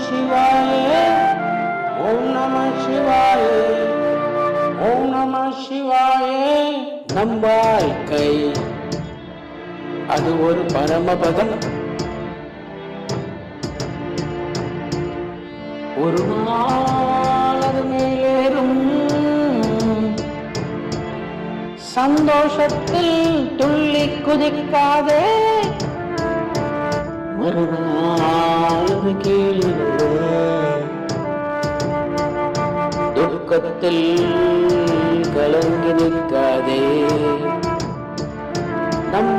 சிவாய ஓம் நம சிவாய ஓம் நம சிவாய நம் வாழ்க்கை அது ஒரு பரமபதம். ஒரு நாள் அது மேலேறும். சந்தோஷத்தில் துள்ளி குதிக்காதே. காது கேளிருந்த துக்கத்தில் கலங்கி நிற்காதே. நம்